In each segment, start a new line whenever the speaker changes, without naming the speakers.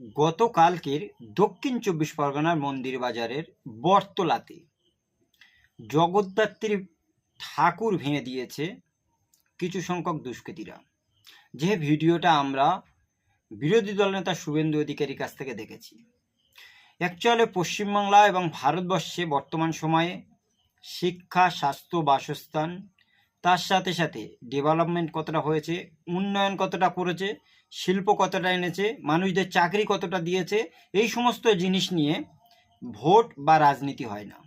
গতকালকের দক্ষিণ চব্বিশ পরগনার মন্দির বাজারের বটতলাতে জগদ্ধাত্রী ঠাকুর ভেঙে দিয়েছে কিছু সংখ্যক দুষ্কৃতীরা। যে ভিডিওটা আমরা বিরোধী দলনেতা শুভেন্দু অধিকারীর কাছ থেকে দেখেছি। অ্যাকচুয়ালি পশ্চিমবাংলা এবং ভারতবর্ষে বর্তমান সময়ে শিক্ষা, স্বাস্থ্য, বাসস্থান তার সাথে সাথে ডেভেলপমেন্ট কতটা হয়েছে, উন্নয়ন কতটা করেছে, শিল্প কতটা এনেছে, মানুষদের চাকরি কতটা দিয়েছে, এই সমস্ত জিনিস নিয়ে ভোট বা রাজনীতি হয় না।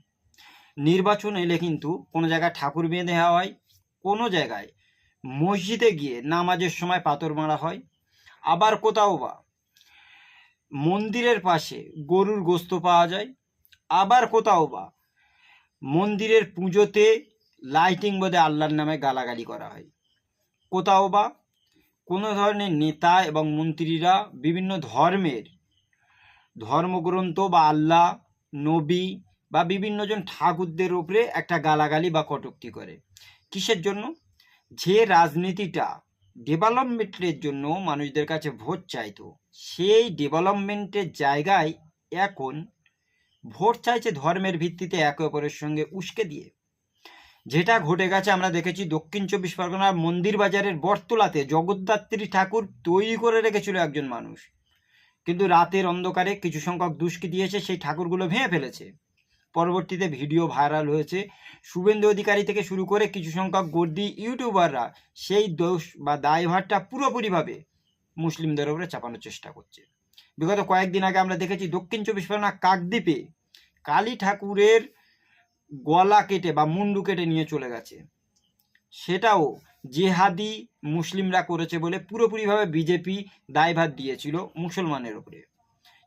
নির্বাচন এলে কিন্তু কোনো জায়গায় ঠাকুর বেঁধে দেওয়া হয়, কোনো জায়গায় মসজিদে গিয়ে নামাজের সময় পাথর মারা হয়, আবার কোথাও বা মন্দিরের পাশে গরুর গোস্ত পাওয়া যায়, আবার কোথাও বা মন্দিরের পুজোতে লাইটিং বোধে আল্লাহর নামে গালাগালি করা হয়। কোথাও বা কোনো ধরনের নেতা এবং মন্ত্রীরা বিভিন্ন ধর্মের ধর্মগ্রন্থ বা আল্লাহ, নবী বা বিভিন্নজন ঠাকুরদের উপরে একটা গালাগালি বা কটুক্তি করে। কিসের জন্য? যে রাজনীতিটা ডেভেলপমেন্টের জন্য মানুষদের কাছে ভোট চাইতো, সেই ডেভেলপমেন্টের জায়গায় এখন ভোট চাইছে ধর্মের ভিত্তিতে একে অপরের সঙ্গে উস্কে দিয়ে। যেটা ঘটে গেছে, আমরা দেখেছি দক্ষিণ চব্বিশ পরগনার মন্দির বাজারের বটতলাতে জগদ্ধাত্রী ঠাকুর তৈরি করে রেখেছিল একজন মানুষ। কিন্তু রাতের অন্ধকারে কিছু সংখ্যক দুষ্কৃতী এসে সেই ঠাকুরগুলো ভেঙে ফেলেছে। পরবর্তীতে ভিডিও ভাইরাল হয়েছে। শুভেন্দু অধিকারী থেকে শুরু করে কিছু সংখ্যক গর্দি ইউটিউবাররা সেই দোষ বা দায়ভারটা পুরোপুরিভাবে মুসলিমদের উপরে চাপানোর চেষ্টা করছে। বিগত কয়েকদিন আগে আমরা দেখেছি দক্ষিণ চব্বিশ পরগনা কাকদ্বীপে কালী ঠাকুরের গলা কেটে বা মুন্ডু কেটে নিয়ে চলে গেছে। সেটাও জেহাদি মুসলিমরা করেছে বলে পুরোপুরিভাবে বিজেপি দায়ভার দিয়েছিল মুসলমানের উপরে।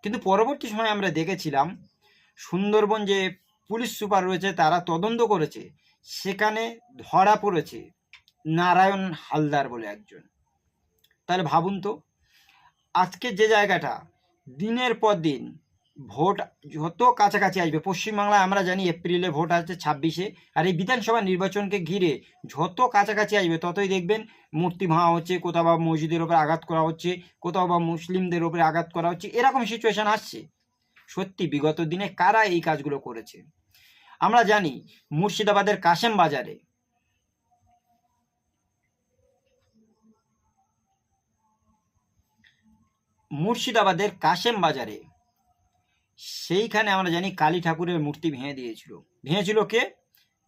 কিন্তু পরবর্তী সময় আমরা দেখেছিলাম, সুন্দরবন যে পুলিশ সুপার রয়েছে তারা তদন্ত করেছে, সেখানে ধরা পড়েছে নারায়ণ হালদার বলে একজন। তাহলে ভাবুন তো, আজকে যে জায়গাটা, দিনের পর দিন ভোট যত কাছাকাছি আসবে, পশ্চিমবাংলায় আমরা জানি এপ্রিলে ভোট আসছে ছাব্বিশে, আর এই বিধানসভা নির্বাচনকে ঘিরে যত কাছাকাছি আসবে ততই দেখবেন মূর্তি ভাঙা হচ্ছে, কোথাও বা মসজিদের ওপরে আঘাত করা হচ্ছে, কোথাও বা মুসলিমদের ওপরে আঘাত করা হচ্ছে, এরকম সিচুয়েশান আসছে। সত্যি বিগত দিনে কারা এই কাজগুলো করেছে? আমরা জানি মুর্শিদাবাদের কাশেম বাজারে মুর্শিদাবাদের কাশেম বাজারে সেইখানে আমরা জানি কালী ঠাকুরের মূর্তি ভেঙে দিয়েছিল। ভেঙেছিল কে?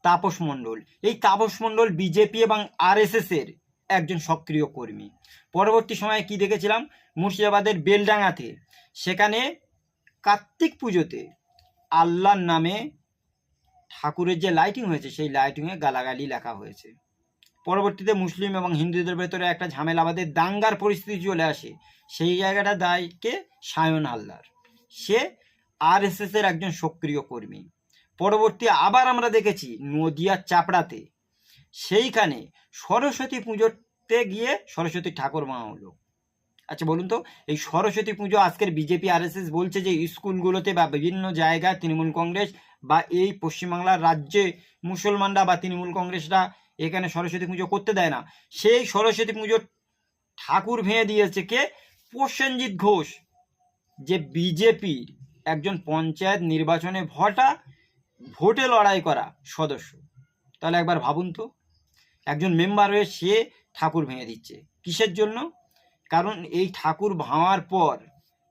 তাপস মণ্ডল। এই তাপস মণ্ডল বিজেপি এবং আরএসএস এর একজন সক্রিয় কর্মী। পরবর্তী সময়ে কি দেখেছিলাম? মুর্শিদাবাদের বেলডাঙ্গাতে। সেখানে কার্তিক পুজোতে আল্লাহর নামে ঠাকুরের যে লাইটিং হয়েছে, সেই লাইটিংয়ে গালাগালি লেখা হয়েছে। পরবর্তীতে মুসলিম এবং হিন্দুদের ভেতরে একটা ঝামেলা আমাদের দাঙ্গার পরিস্থিতি চলে আসে। সেই জায়গাটা দায়কে সায়ন হালদার। সে আরএসএস এর একজন সক্রিয় কর্মী। পরবর্তী আবার আমরা দেখেছি নদিয়ার চাপড়াতে। সেইখানে সরস্বতী পুজোতে গিয়ে সরস্বতী ঠাকুর মা হলো। আচ্ছা বলুন তো, এই সরস্বতী পুজো আজকের বিজেপি আরএসএস বলছে যে, স্কুলগুলোতে বা বিভিন্ন জায়গায় তৃণমূল কংগ্রেস বা এই পশ্চিমবাংলার রাজ্যে মুসলমানরা বা তৃণমূল কংগ্রেসরা এখানে সরস্বতী পুজো করতে দেয় না। সেই সরস্বতী পুজোর ঠাকুর ভেঙে দিয়েছে কে? প্রসেনজিৎ ঘোষ, যে বিজেপির একজন পঞ্চায়েত নির্বাচনে ভটা, ভোটে লড়াই করা সদস্য। তাহলে একবার ভাবুন তো, একজন মেম্বার হয়ে সে ঠাকুর ভেঙে দিচ্ছে। কিসের জন্য? কারণ এই ঠাকুর ভাঙার পর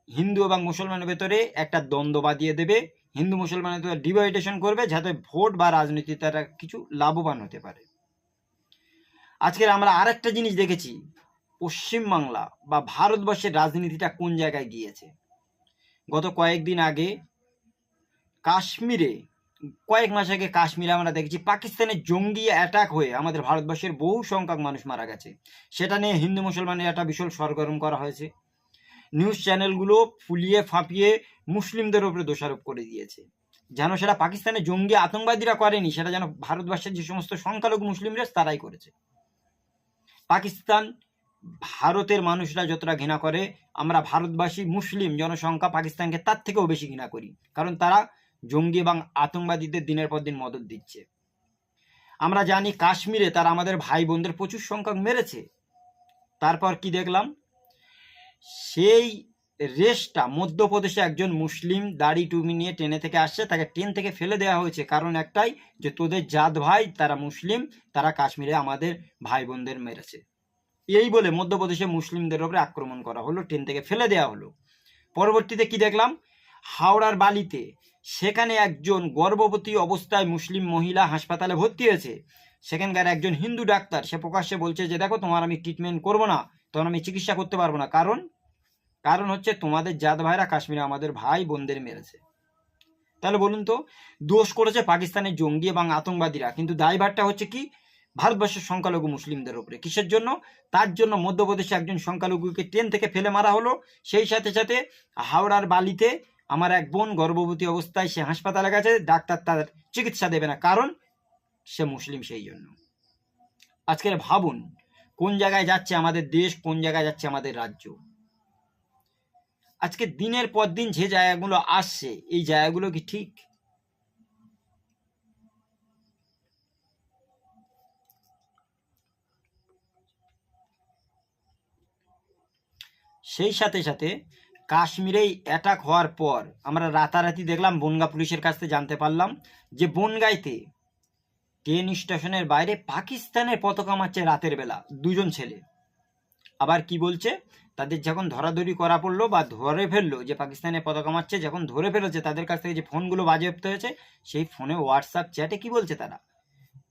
হিন্দু এবং মুসলমানের ভেতরে একটা দ্বন্দ্ব বাঁধিয়ে দেবে। হিন্দু মুসলমানের ভেতরে ডিভাইডেশন করবে, যাতে ভোট বা রাজনীতি তারা কিছু লাভবান হতে পারে। আজকের আমরা আরেকটা জিনিস দেখেছি, পশ্চিমবাংলা বা ভারতবর্ষের রাজনীতিটা কোন জায়গায় গিয়েছে? গত কয়েকদিন আগে কাশ্মীরে, কয়েক মাস আগে কাশ্মীরে আমরা দেখেছি পাকিস্তানের জঙ্গি অ্যাটাক হয়ে আমাদের ভারতবর্ষের বহু সংখ্যক মানুষ মারা গেছে। সেটা নিয়ে হিন্দু মুসলমানের একটা বিশাল সরগরম করা হয়েছে। নিউজ চ্যানেলগুলো ফুলিয়ে ফাঁপিয়ে মুসলিমদের উপরে দোষারোপ করে দিয়েছে। যেন সেটা পাকিস্তানের জঙ্গি আতঙ্কবাদীরা করেনি, সেটা যেন ভারতবর্ষের যে সমস্ত সংখ্যালঘু মুসলিমরা তারাই করেছে। পাকিস্তান ভারতের মানুষরা যতটা ঘৃণা করে, আমরা ভারতবাসী মুসলিম জনসংখ্যা পাকিস্তানকে তার থেকেও বেশি ঘৃণা করি। কারণ তারা জঙ্গি এবং আতঙ্কবাদীদের দিনের পর দিন মদত দিচ্ছে। আমরা জানি কাশ্মীরে তারা আমাদের ভাই বোনদের প্রচুর সংখ্যক মেরেছে। তারপর কি দেখলাম? সেই রেসটা মধ্যপ্রদেশে একজন মুসলিম দাড়ি টুমি নিয়ে ট্রেনে থেকে আসছে, তাকে ট্রেন থেকে ফেলে দেওয়া হয়েছে। কারণ একটাই যে তোদের জাত ভাই, তারা মুসলিম, তারা কাশ্মীরে আমাদের ভাই বোনদের মেরেছে। এই বলে মধ্যপ্রদেশে মুসলিমদের উপরে আক্রমণ করা হলো, ট্রেন থেকে ফেলে দেওয়া হলো। পরবর্তীতে কি দেখলাম? হাওড়ার বালিতে সেখানে একজন গর্ভবতী অবস্থায় মুসলিম মহিলা হাসপাতালে ভর্তি হয়েছে। সেখানকার একজন হিন্দু ডাক্তার, সে প্রকাশ্যে বলছে যে, দেখো, তোমার আমি ট্রিটমেন্ট করব না, তখন আমি চিকিৎসা করতে পারব না। কারণ কারণ হচ্ছে তোমাদের জাত ভাইরা কাশ্মীরে আমাদের ভাই বোনদের মেরেছে। তাহলে বলুন তো, দোষ করেছে পাকিস্তানের জঙ্গি এবং আতঙ্কবাদীরা, কিন্তু দায়ভারটা হচ্ছে কি? ভারতবর্ষের সংখ্যালঘু মুসলিমদের উপরে। কিসের জন্য? তার জন্য মধ্যপ্রদেশে একজন সংখ্যালঘুকে ট্রেন থেকে ফেলে মারা হলো। সেই সাথে সাথে হাওড়ার বালিতে আমার এক বোন গর্ভবতী অবস্থায় সে হাসপাতালে গেছে, ডাক্তার তার চিকিৎসা দেবে না, কারণ সে মুসলিম সেই জন্য। আজকের ভাবুন, কোন জায়গায় যাচ্ছে আমাদের দেশ, কোন জায়গায় যাচ্ছে আমাদের রাজ্য? আজকে দিনের পর দিন যে জায়গাগুলো আসছে, এই জায়গাগুলো কি ঠিক? সেই সাথে সাথে কাশ্মীরেই অ্যাটাক হওয়ার পর আমরা রাতারাতি দেখলাম বনগা পুলিশের কাছ থেকে জানতে পারলাম যে বনগাইতে ট্রেন স্টেশনের বাইরে পাকিস্তানের পতাকা মারছে রাতের বেলা দুজন ছেলে। আবার কি বলছে? তাদের যখন ধরাধরি করা পড়ল বা ধরে ফেলল যে পাকিস্তানের পতাকা মারছে, যখন ধরে ফেলেছে, তাদের কাছ থেকে যে ফোনগুলো বাজেয়াপ্ত হয়েছে, সেই ফোনে হোয়াটসঅ্যাপ চ্যাটে কি বলছে তারা?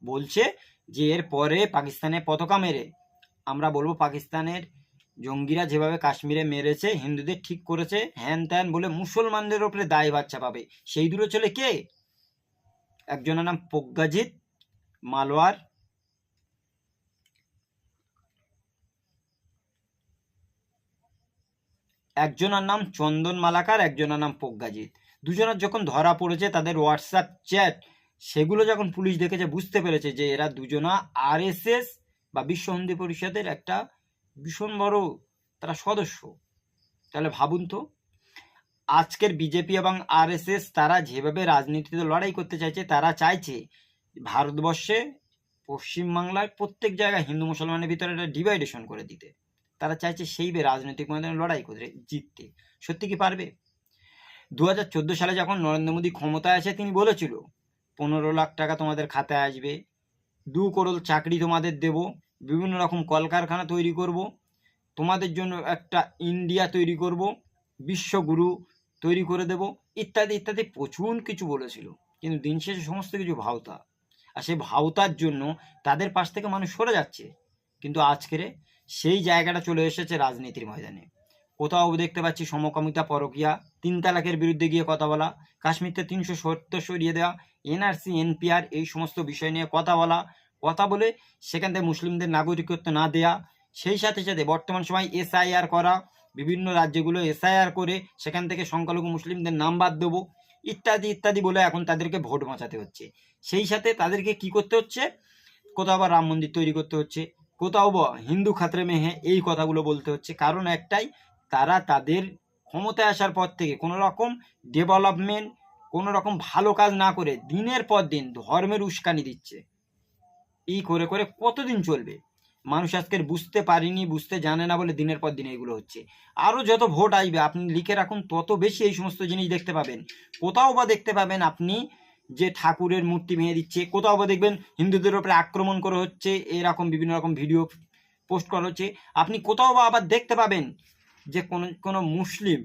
বলছে যে এর পরে পাকিস্তানের পতাকা মেরে আমরা বলব পাকিস্তানের জঙ্গিরা যেভাবে কাশ্মীরে মেরেছে, হিন্দুদের ঠিক করেছে, হ্যান ত্যান বলে মুসলমানদের ওপরে দায় বাচ্চা পাবে। সেই দুটো ছেলে কে? একজনের নাম প্রজ্ঞাজিৎ মালওয়ার একজনের নাম চন্দন মালাকার, একজনের নাম প্রজ্ঞাজিৎ দুজনের যখন ধরা পড়েছে, তাদের হোয়াটসঅ্যাপ চ্যাট সেগুলো যখন পুলিশ দেখেছে, বুঝতে পেরেছে যে এরা দুজনা আরএসএস বা বিশ্ব হিন্দু পরিষদের একটা ভীষণ বড় তারা সদস্য। তাহলে ভাবুন তো, আজকের বিজেপি এবং আরএসএস তারা যেভাবে রাজনীতিতে লড়াই করতে চাইছে, তারা চাইছে ভারতবর্ষে পশ্চিমবাংলায় প্রত্যেক জায়গায় হিন্দু মুসলমানের ভিতরে একটা ডিভাইডেশন করে দিতে। তারা চাইছে সেই রাজনৈতিক ময়দানে লড়াই করে জিততে। সত্যি কি পারবে? দু হাজার চোদ্দ সালে যখন নরেন্দ্র মোদী ক্ষমতায় আছে তিনি বলেছিল, পনেরো লাখ টাকা তোমাদের খাতায় আসবে, দু করোড় চাকরি তোমাদের দেব বিভিন্ন রকম কলকারখানা তৈরি করব। তোমাদের জন্য একটা ইন্ডিয়া তৈরি করব। বিশ্বগুরু তৈরি করে দেব। ইত্যাদি ইত্যাদি প্রচুর কিছু বলেছিল। কিন্তু দিন শেষে সমস্ত কিছু ভাওতা। আর সেই ভাওতার জন্য তাদের পাশ থেকে মানুষ সরে যাচ্ছে। কিন্তু আজকের সেই জায়গাটা চলে এসেছে রাজনীতির ময়দানে। কোথাও দেখতে পাচ্ছি সমকামিতা পরকিয়া তিন তালাকের বিরুদ্ধে গিয়ে কথা বলা, কাশ্মীরতে তিনশো সত্তর সরিয়ে দেওয়া, এনআরসি, এনপিআর এই সমস্ত বিষয় নিয়ে কথা বলা কথা বলে সেখান থেকে মুসলিমদের নাগরিকত্ব না দেয়া, সেই সাথে সাথে বর্তমান সময় এসআইআর করা, বিভিন্ন রাজ্যগুলো এসআইআর করে সেখান থেকে সংখ্যালঘু মুসলিমদের নাম বাদ দেবো, ইত্যাদি ইত্যাদি বলে এখন তাদেরকে ভোট বাঁচাতে হচ্ছে। সেই সাথে তাদেরকে কি করতে হচ্ছে? কোথাও আবার রাম মন্দির তৈরি করতে হচ্ছে, কোথাও বা হিন্দু খাতরে মেহে এই কথাগুলো বলতে হচ্ছে। কারণ একটাই, তারা তাদের ক্ষমতায় আসার পর থেকে কোনো রকম ডেভেলপমেন্ট কোনো রকম ভালো কাজ না করে দিনের পর দিন ধর্মের উস্কানি দিচ্ছে। এই করে করে কতদিন চলবে? মানুষ আজকের বুঝতে পারিনি, বুঝতে জানে না বলে দিনের পর দিন এগুলো হচ্ছে। আরও যত ভোট আসবে, আপনি লিখে রাখুন, তত বেশি এই সমস্ত জিনিস দেখতে পাবেন। কোথাও বা দেখতে পাবেন আপনি যে ঠাকুরের মূর্তি ভেঙে দিচ্ছে, কোথাও বা দেখবেন হিন্দুদের ওপরে আক্রমণ করা হচ্ছে, এরকম বিভিন্ন রকম ভিডিও পোস্ট করা হচ্ছে। আপনি কোথাও বা আবার দেখতে পাবেন যে কোনো কোনো মুসলিম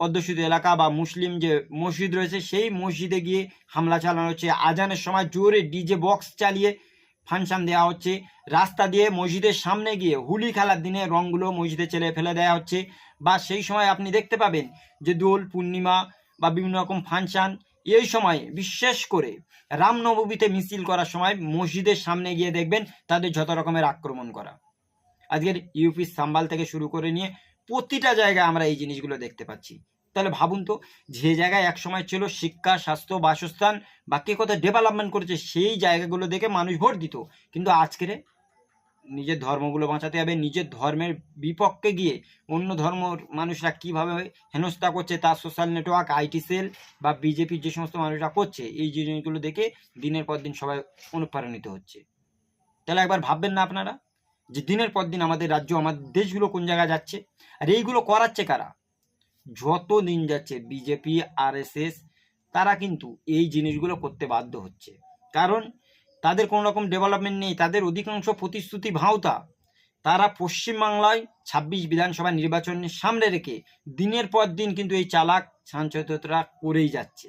অধ্যুষিত এলাকা বা মুসলিম যে মসজিদ রয়েছে, সেই মসজিদে গিয়ে হামলা চালানো হচ্ছে। আজানের সময় জোরে ডিজে বক্স চালিয়ে ফাংশন দেওয়া হচ্ছে। রাস্তা দিয়ে মসজিদের সামনে গিয়ে হুলি খেলার দিনে রঙগুলো মসজিদে চেলে ফেলে দেওয়া হচ্ছে। বা সেই সময় আপনি দেখতে পাবেন যে দোল, পূর্ণিমা বা বিভিন্ন রকম ফাংশন এই সময় বিশেষ করে রামনবমীতে মিছিল করার সময় মসজিদের সামনে গিয়ে দেখবেন তাদের যত রকমের আক্রমণ করা। আজকের ইউপি সাম্বাল থেকে শুরু করে নিয়ে প্রতিটা জায়গায় আমরা এই জিনিসগুলো দেখতে পাচ্ছি। তাহলে ভাবুন তো, যে জায়গায় একসময় ছিল শিক্ষা, স্বাস্থ্য, বাসস্থান বা কে কোথায় ডেভেলপমেন্ট করেছে সেই জায়গাগুলো দেখে মানুষ ভোট দিত। কিন্তু আজকের নিজের ধর্মগুলো বাঁচাতে হবে, নিজের ধর্মের বিপক্ষে গিয়ে অন্য ধর্ম মানুষরা কীভাবে হেনস্থা করছে তার সোশ্যাল নেটওয়ার্ক আইটি সেল বা বিজেপির যে সমস্ত মানুষরা করছে, এই জিনিসগুলো দেখে দিনের পর দিন সবাই অনুপ্রাণিত হচ্ছে। তাহলে একবার ভাববেন না আপনারা যে দিনের পর দিন আমাদের রাজ্য, আমাদের দেশগুলো কোন জায়গায় যাচ্ছে? আর এইগুলো করাচ্ছে কারা? যত দিন যাচ্ছে বিজেপি আরএসএস তারা কিন্তু এই জিনিসগুলো করতে বাধ্য হচ্ছে। কারণ তাদের কোনো রকম ডেভেলপমেন্ট নেই, তাদের অধিকাংশ প্রতিশ্রুতি ভাওতা। তারা পশ্চিমবাংলায় ছাব্বিশ বিধানসভা নির্বাচনের সামনে রেখে দিনের পর দিন কিন্তু এই চালাক সাঞ্চয়তরা করেই যাচ্ছে।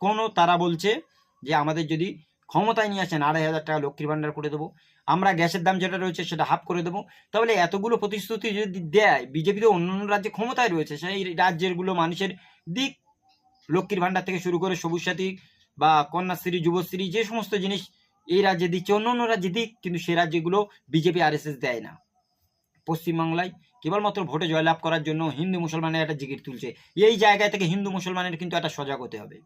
কোনো তারা বলছে যে আমাদের যদি ক্ষমতায় নিয়ে আসেন, আড়াই হাজার টাকা লক্ষ্মীর ভাণ্ডার করে দেবো। আমরা গ্যাসের দাম যেটা রয়েছে সেটা হাফ করে দেবো। তাহলে এতগুলো প্রতিশ্রুতি যদি দেয় বিজেপি তো অন্য রাজ্যে ক্ষমতায় রয়েছে, সেই রাজ্যেরগুলো মানুষের দিক। লক্ষ্মীর ভাণ্ডার থেকে শুরু করে সবুজ সাথী বা কন্যাশ্রী, যুবশ্রী, যে সমস্ত জিনিস এই রাজ্যে দিচ্ছে অন্য অন্য রাজ্যে দিক, কিন্তু সে রাজ্যগুলো বিজেপি আরএসএস দেয় না। পশ্চিমবাংলায় কেবলমাত্র ভোটে জয়লাভ করার জন্য হিন্দু মুসলমানের একটা জিগির তুলছে। এই জায়গা থেকে হিন্দু মুসলমানের কিন্তু একটা সজাগ হতে হবে।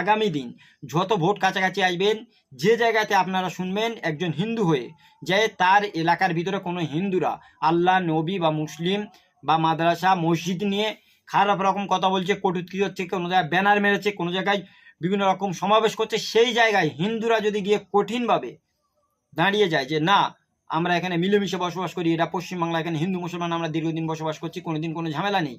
আগামী দিন যত ভোট কাছাকাছি আসবেন, যে জায়গাতে আপনারা শুনবেন একজন হিন্দু হয়ে যে তার এলাকার ভিতরে কোনো হিন্দুরা আল্লাহ, নবী বা মুসলিম বা মাদ্রাসা, মসজিদ নিয়ে খারাপ রকম কথা বলছে কটুৎকি হচ্ছে, কোনো জায়গায় ব্যানার মেরেছে, কোনো জায়গায় বিভিন্ন রকম সমাবেশ করছে, সেই জায়গায় হিন্দুরা যদি গিয়ে কঠিনভাবে দাঁড়িয়ে যায় যে না আমরা এখানে মিলেমিশে বসবাস করি, এটা পশ্চিমবাংলা, এখানে হিন্দু, মুসলমান আমরা দীর্ঘদিন বসবাস করছি, কোনোদিন কোনো ঝামেলা নেই।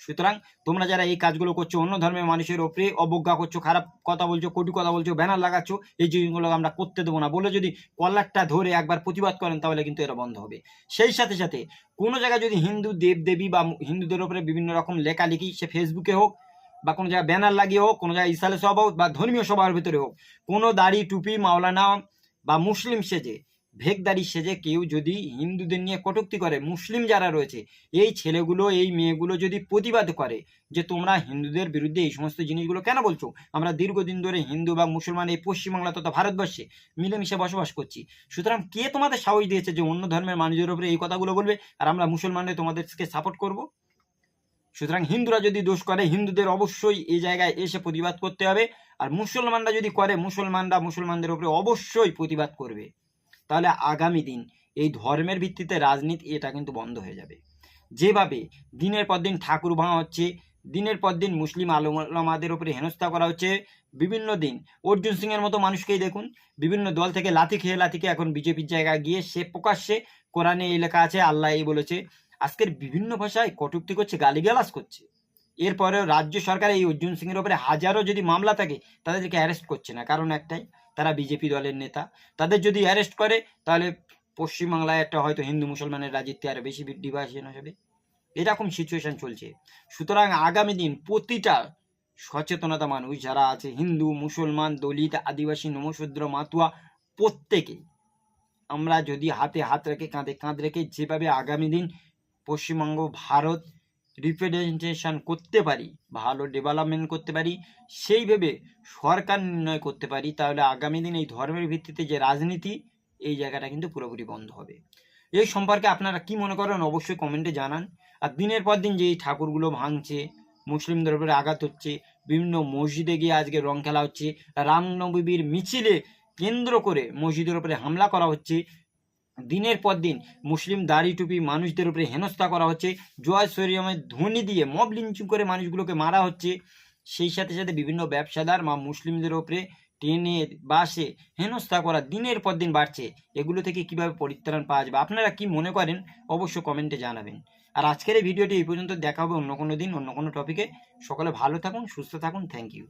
সুতরাং তোমরা যারা এই কাজগুলো করছ, অন্য ধর্মের মানুষের ওপরে অবজ্ঞা করছ, খারাপ কথা বলছো, কটু কথা বলছো, ব্যানার লাগাচ্ছ, এই জিনিসগুলো আমরা করতে দেবো না। বলে যদি কলারটা ধরে একবার প্রতিবাদ করেন, তাহলে কিন্তু এটা বন্ধ হবে। সেই সাথে সাথে কোনো জায়গায় যদি হিন্দু দেব দেবী বা হিন্দুদের ওপরে বিভিন্ন রকম লেখালেখি, সে ফেসবুকে হোক বা কোনো জায়গায় ব্যানার লাগিয়ে হোক, কোনো জায়গায় ইসালে সভা হোক বা ধর্মীয় সভার ভিতরে হোক, কোনো দাড়ি, টুপি, মাওলানা বা মুসলিম সেজে ভেকদারি সেজে কেউ যদি হিন্দুদের নিয়ে কটূক্তি করে, মুসলিম যারা রয়েছে, এই ছেলেগুলো, এই মেয়েগুলো যদি প্রতিবাদ করে যে তোমরা হিন্দুদের বিরুদ্ধে এই সমস্ত জিনিসগুলো কেন বলছো? আমরা দীর্ঘদিন ধরে হিন্দু বা মুসলমান এই পশ্চিমবাংলা তথা ভারতবর্ষে মিলেমিশে বসবাস করছি। সুতরাং কে তোমাদের সাহস দিয়েছে যে অন্য ধর্মের মানুষের উপরে এই কথাগুলো বলবে আর আমরা মুসলমানদের তোমাদেরকে সাপোর্ট করব? সুতরাং হিন্দুরা যদি দোষ করে, হিন্দুদের অবশ্যই এই জায়গায় এসে প্রতিবাদ করতে হবে। আর মুসলমানরা যদি করে, মুসলমানরা মুসলমানদের উপরে অবশ্যই প্রতিবাদ করবে। তাহলে আগামী দিন এই ধর্মের ভিত্তিতে রাজনীতি এটা কিন্তু বন্ধ হয়ে যাবে। যেভাবে দিনের পর দিন ঠাকুর ভাঙা হচ্ছে, দিনের পর দিন মুসলিম আলমাদের ওপরে হেনস্থা করা হচ্ছে, বিভিন্ন দিন অর্জুন সিংয়ের মতো মানুষকেই দেখুন, বিভিন্ন দল থেকে লাথি খেয়ে লাথি খেয়ে এখন বিজেপির জায়গায় গিয়ে সে প্রকাশ্যে কোরআনে এই লেখা আছে, আল্লাহ এই বলেছে, আজকের বিভিন্ন ভাষায় কটূক্তি করছে, গালিগালাজ করছে। এরপরেও রাজ্য সরকার এই অর্জুন সিংয়ের ওপরে হাজারো যদি মামলা থাকে, তাদেরকে অ্যারেস্ট করছে না। কারণ একটাই তারা বিজেপি দলের নেতা। তাদের যদি অ্যারেস্ট করে, তাহলে পশ্চিমবাংলায় একটা হয়তো হিন্দু মুসলমানের রাজত্বে আরও বেশি ডিভাইশন হবে। এরকম সিচুয়েশন চলছে। সুতরাং আগামী দিন প্রতিটা সচেতনতা মানুষ যারা আছে, হিন্দু, মুসলমান, দলিত, আদিবাসী, নমশূদ্র, মাতুয়া, প্রত্যেকে, আমরা যদি হাতে হাত রেখে, কাঁধে কাঁধ রেখে যেভাবে আগামী দিন পশ্চিমবঙ্গ, ভারত রিপ্রেজেন্টেশন করতে পারি, ভালো ডেভেলপমেন্ট করতে পারি সেইভাবে সরকার নির্ণয় করতে পারি, তাহলে আগামী দিন এই ধর্মের ভিত্তিতে যে রাজনীতি, এই জায়গাটা কিন্তু পুরোপুরি বন্ধ হবে। এই সম্পর্কে আপনারা কি মনে করেন অবশ্যই কমেন্টে জানান। আর দিনের পর দিন যে এই ঠাকুরগুলো ভাঙছে, মুসলিমদের উপরে আঘাত হচ্ছে, বিভিন্ন মসজিদে গিয়ে আজকে রং খেলা হচ্ছে রামনবীর মিছিলে কেন্দ্র করে মসজিদের উপরে হামলা করা হচ্ছে দিনের পর দিন মুসলিম দাড়ি টুপি মানুষদের উপরে হেনস্থা করা হচ্ছে জয় সরিয়মের ধ্বনি দিয়ে মব লিঞ্চিং করে মানুষগুলোকে মারা হচ্ছে। সেই সাথে সাথে বিভিন্ন ব্যবসাদার বা মুসলিমদের ওপরে ট্রেনে বাসে হেনস্থা করা দিনের পর দিন বাড়ছে। এগুলো থেকে কীভাবে পরিত্রাণ পাওয়া যাবে? আপনারা কি মনে করেন? অবশ্য কমেন্টে জানাবেন। আর আজকের এই ভিডিওটি এই পর্যন্ত দেখা হবে অন্য কোনো দিন, অন্য কোনো টপিকে সকলে ভালো থাকুন, সুস্থ থাকুন। Thank you